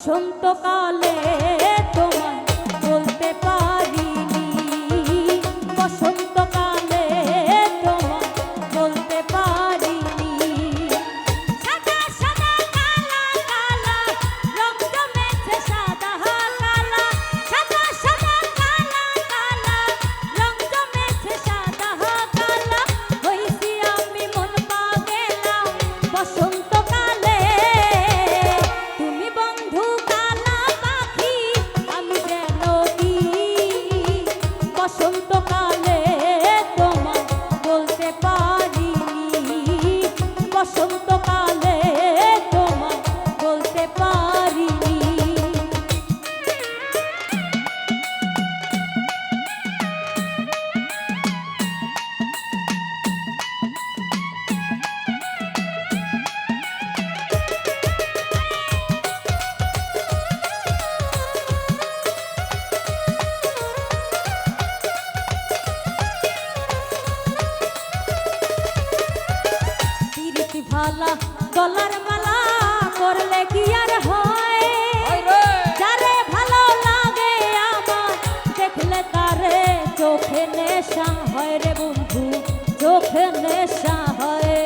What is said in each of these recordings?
সন্তকালে শালা গলার মালা করলে কি আর হয়? যারে ভালো লাগে আমার দেখলে তারে চোখে নেশা হয় রে বন্ধু চোখে নেশা হয়।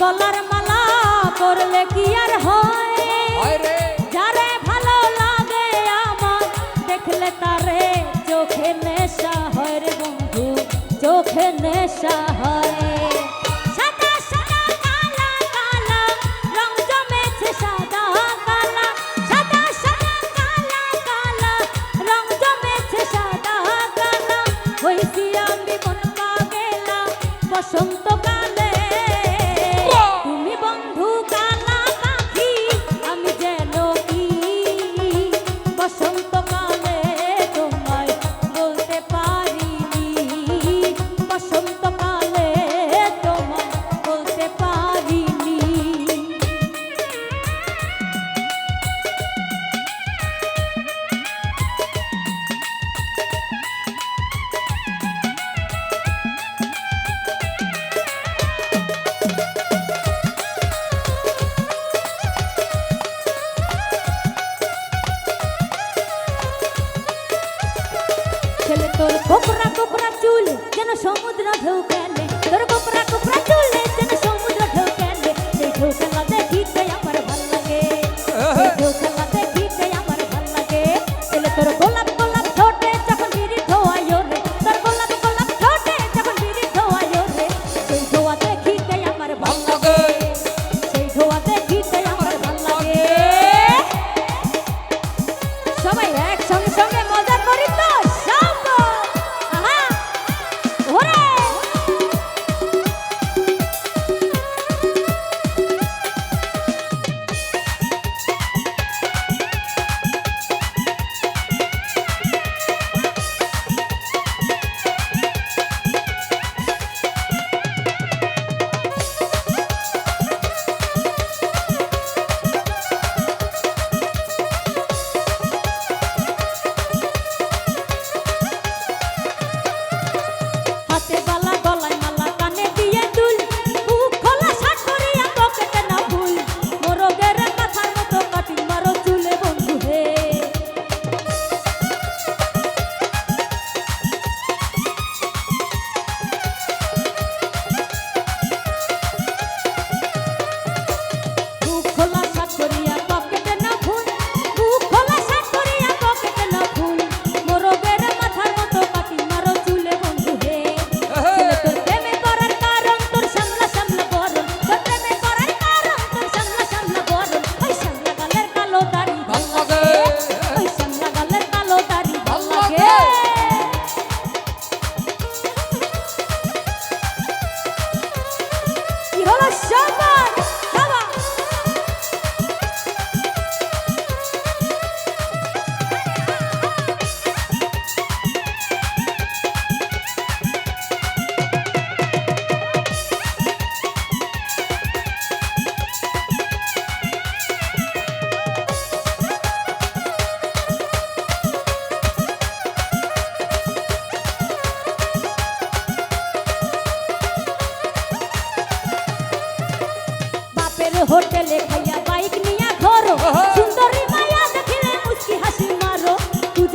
গলার মালা করলে কি আর হয়? shine. ছেলে তোর কোপরা কোপরা চুল, যেন সমুদ্র ঢেউ খেলে তোর কোপরা কোপরা চুল, যেন সমুদ্র ঢেউ খেলে ঢেউ